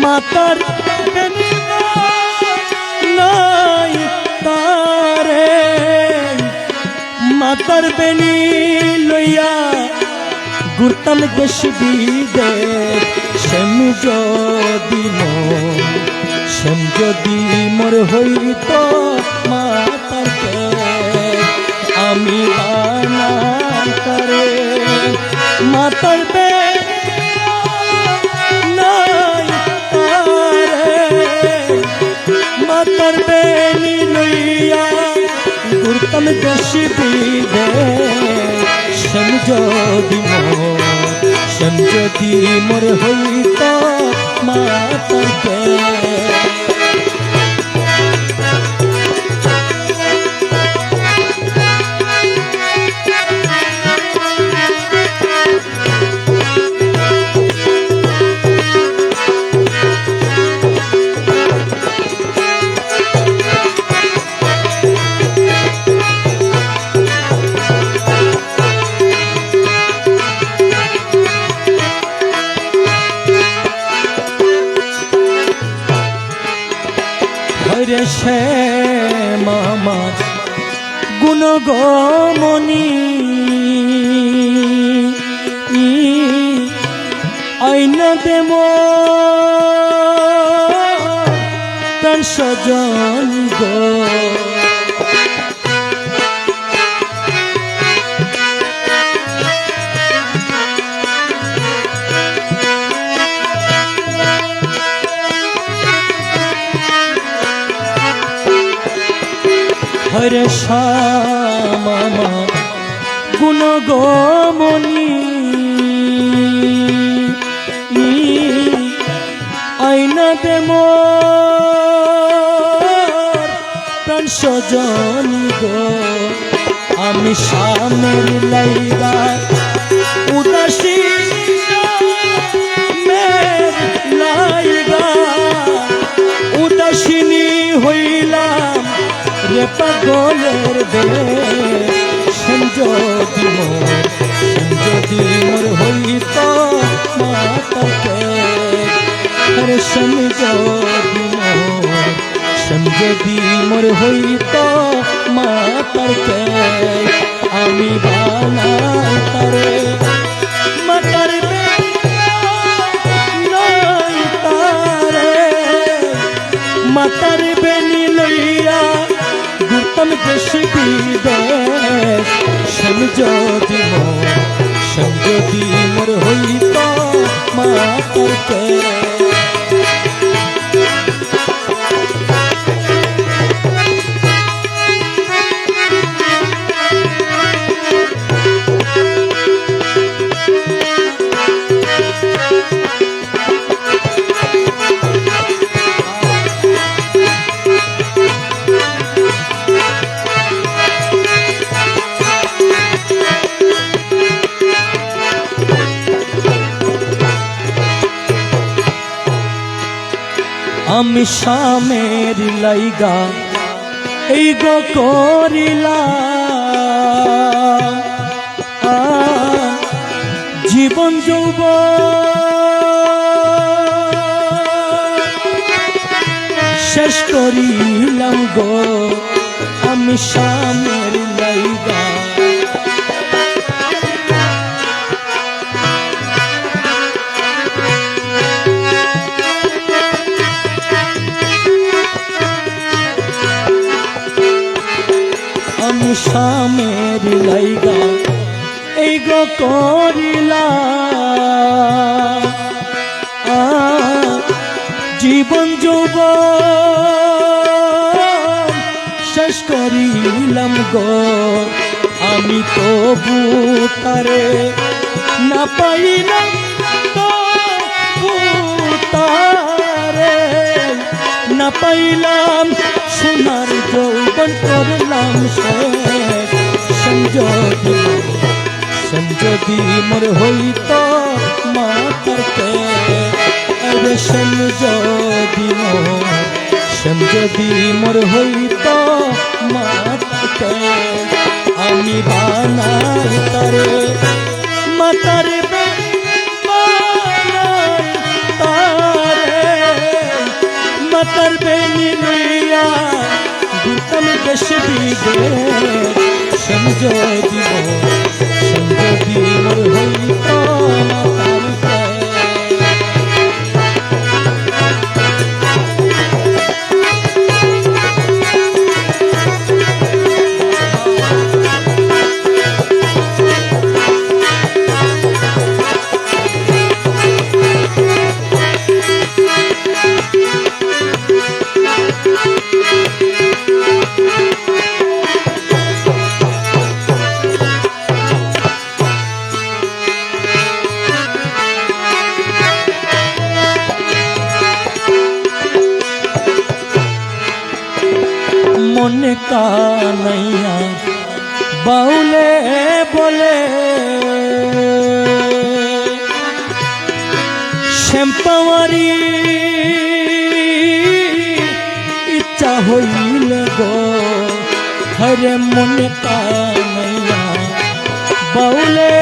মাতার নাই তারে? মাতার বেনি লইয়া গুরতাম দেশ বিদে সেম যদি সেম যদি মোর হইত মাতার আমি বানাতারে মাতার গুরতাম দেশ বিদে সেম যদি মোর সেম যদি মোর হইত মাতার হরে সে মামার গুণ গমনি আইন দেব তার সজন গো। হরে শ্যামা গুণ গমনি আইনা দেম প্রাণ সজন গো। আমি সামের লাইবা পাগলের দে সংযোগী মোর সংযোগী মোর হইত মাতাকে হরে সংযোগী মোর সংযোগী মোর হইত মাতাকে আমি বানাই তারে মাতার মোর হইত মাতার কে সামের লাইগা এই গো করিলা। জীবন যৌব শেষ করিলাম গো আমি সামের লাইগা, এই গো করিলা। জীবন যৌব, শেষ করিলাম গো। আমি তবু তারে না পাইলাম তারে না পাইলাম সোনার যৌবন করলাম শেষ যদি যদি মোর হইত মাতরতে আরে শ্যাম যদি মোর শ্যাম যদি মোর হইত মাতরতে আমি বানাই তারে মাতারে মাতার বেনি লইয়া দুতম দেশ দিবে সঞ্জয় দিব সঞ্জয় দিব হইত মনে কানাইয়া বাউলে বলে। শ্যাম্পাওয়ারি ইচ্ছা হইলে গো হরে মনে কানাইয়া বাউলে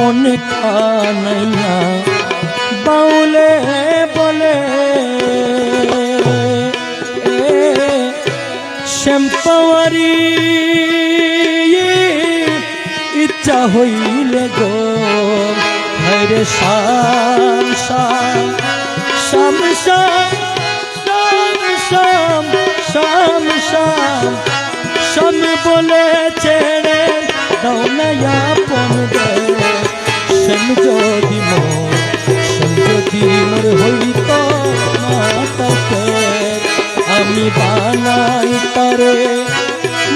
মনে কানাইয়া বাউলে বলে শ্যাম্পাওয়ারি ইচ্ছা হইলে গো হরে শাম তারে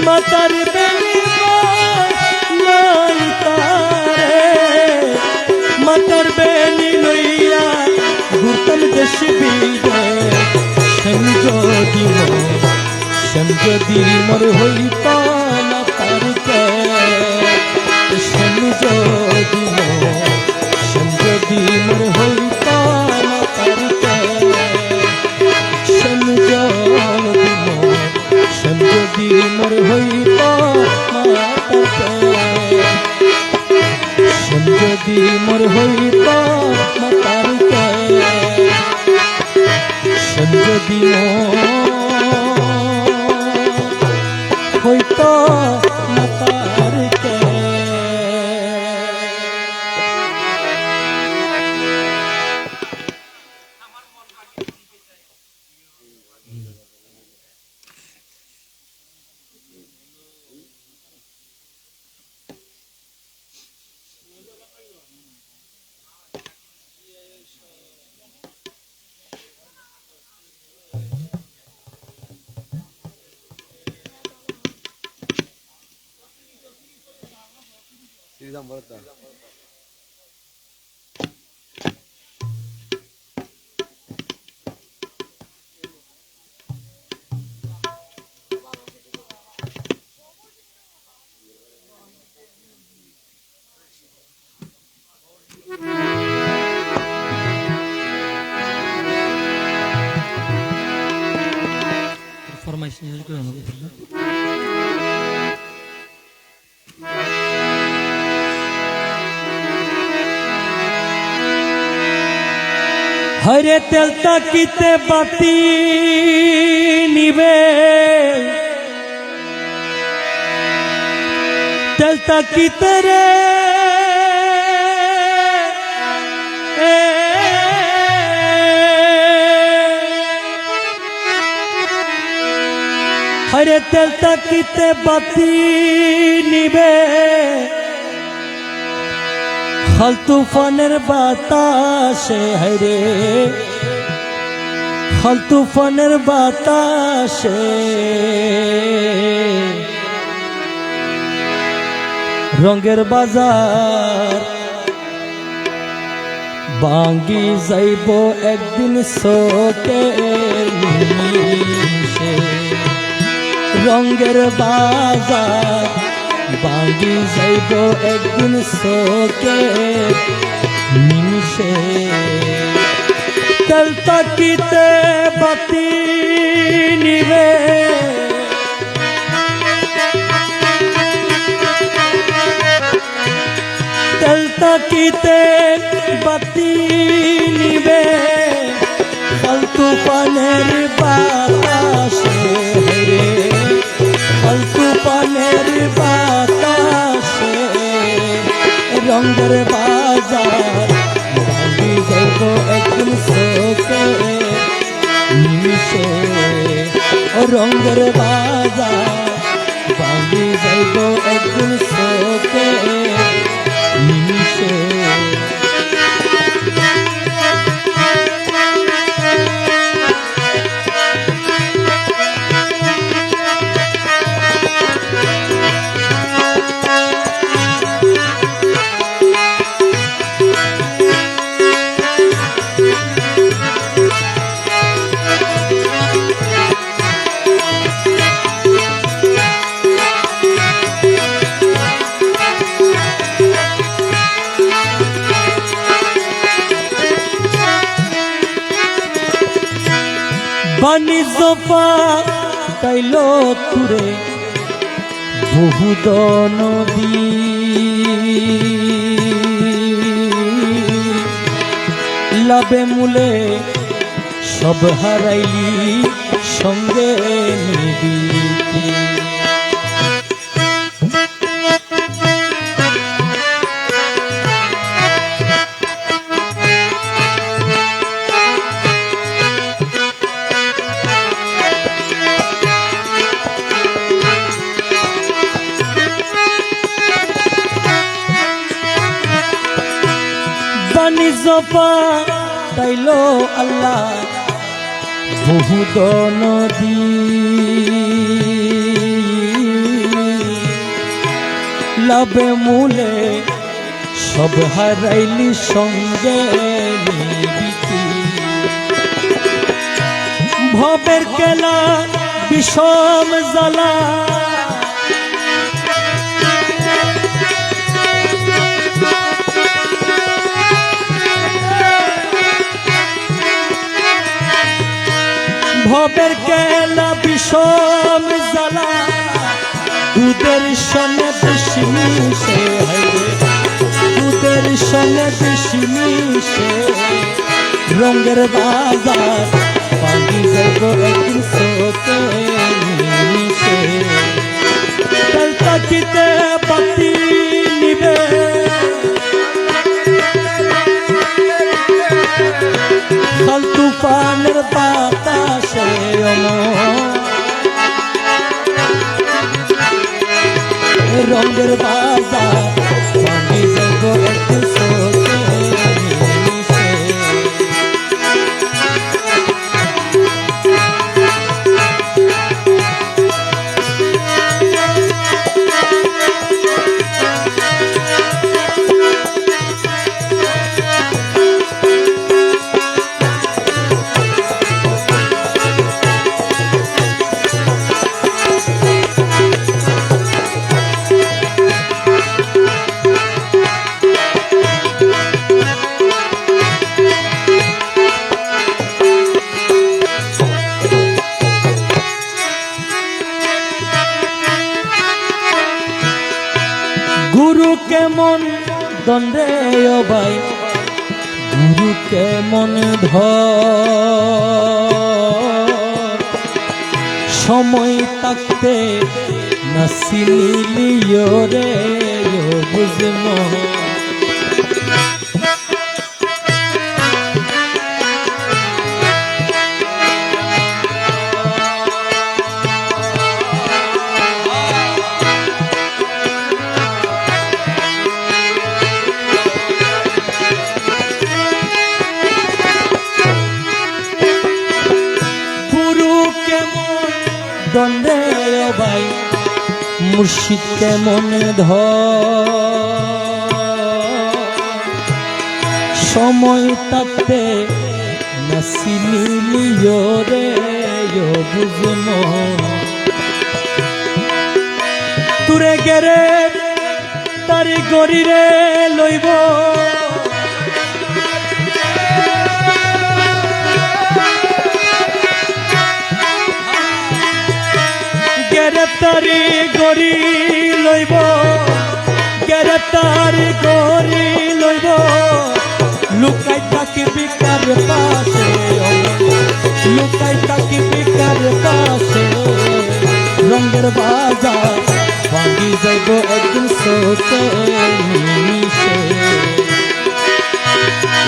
মাতার বেলি নাই তারে মাতার বেলি লইয়া ঘুরতাম দেশ বিদে যদি শ্যাম মোর হইত শ্যাম যদি মোর হইত એકદમ વળતર formasını yazık öğrenmek हरे तलता किते बाती निवे। तलता किते रे हरे तलता किते बाती निवे। খাল তুফানের বাতাসে হরে খাল তুফানের বাতাসে। রঙের বাজার বাঙ্গি যাইব একদিন সোকে রঙের বাজার বাঙ্গি যাইব একদিন শোকে নিমিষে কলতাকিতে বাতি নিবে কলতাকিতে বাতি নিবে কল তুফানের বাতাসে রঙের বাজার। ভাবি যাইব একদিন শোকে নিমিষে ও রঙের বাজার। ভাবি যাইব একদিন শোকে নিমিশে বহুদ নদী। লাভে মূলে সব হারাইলি সঙ্গে নিবি। বাণিজ্য পা তাইল আল্লাহ। বহুত নদী। লাভে মূলে সব হারাইলি সঙ্গে ভবের কেলা বিষম জ্বালা ভবের কেলা বিষম জ্বালা। দুধের সনে বেশি মিশে দুধের সনে বেশি মিশে রঙের বাজার পানি অমর রঙের বাজার কেমন দণ্ডে অবাই গুরু কেমন ধর? সময় থাকতে নাসিলিও রে ও দণ্ডে ভাই, মুর্শিদ কেমন ধর? সময় তাতে নাসিলিও রে বুঝমো তুরে গেরে, তারি গরিরে লইব। গ্রেপ্তারি করি লইব, গ্রেপ্তারি করি লইব। লুকাই তাকে বিকার পাশে লুকাই তাকে বিকার পাশে রঙের বাজার ভাঙি যাইব একদিন সোতে নিমিষে।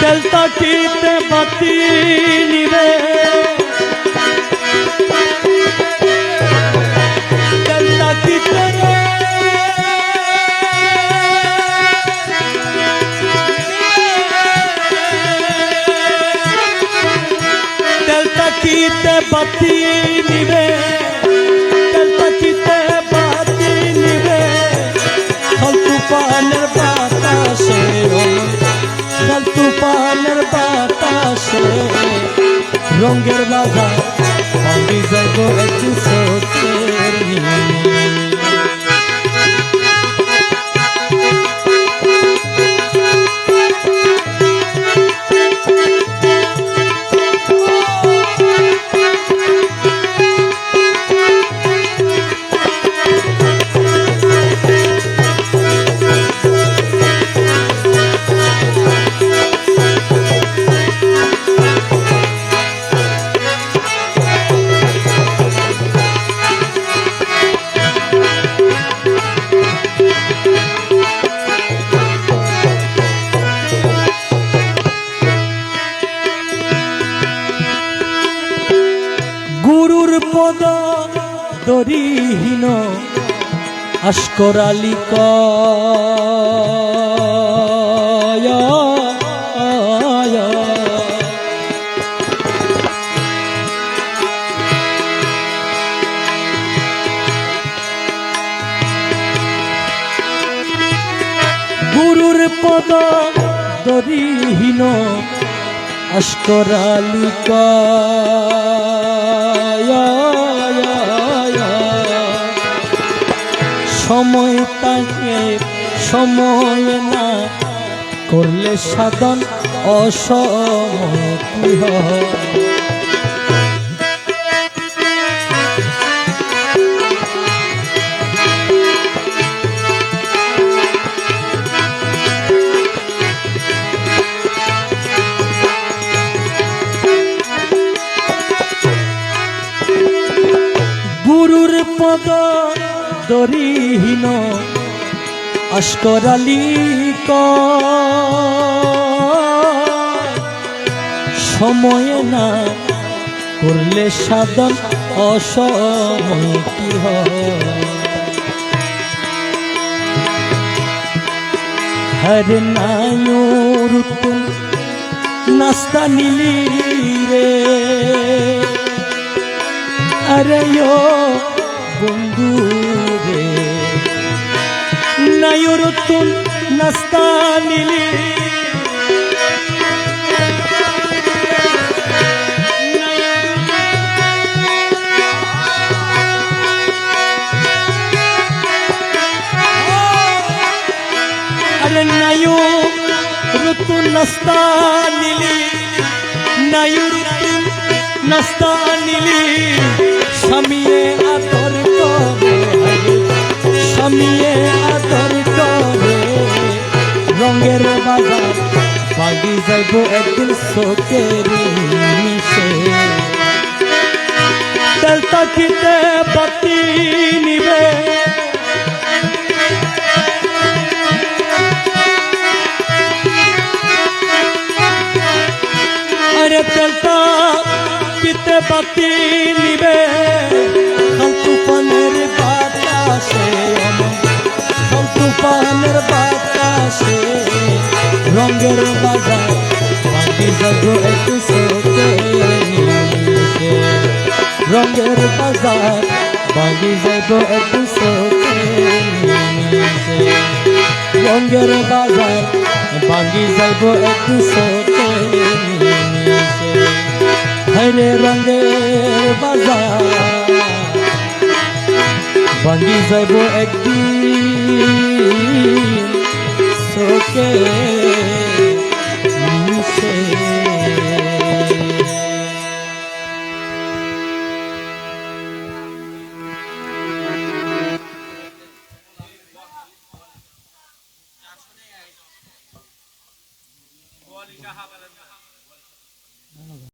তেল তাকিতে নিবে। আস্করালিক গুরুর পদ দরিহীন আস্করালিক সময় তাকে সময় না করলে সাধন হয়? গুরুর পদ দরিহীন আস্করালি সময়ে না করলে সাধন অসময় কি হরে নায়ুর নাস্তা নিলি রে। আরে বন্ধু রে নায়ুর তুল নাস্তা নিলি আরে নায়ু ঋতু নাস্তা বাগি একদিন শোকের মিশে তেলতা কিতে বাতি নিবে। আরে তেলতা কিতে বাতি নিবে। ফালতু পানের বাতাসে ফালতু পানের বাতাসে রঙের বাজার একটু সোকে রঙের বাজার যাব একটু সোকে রঙের বাজার বাঙ্গি যাইব একটু সোকে হরে রঙের বাজার বাঙ্গি যাইব একদিন সোকে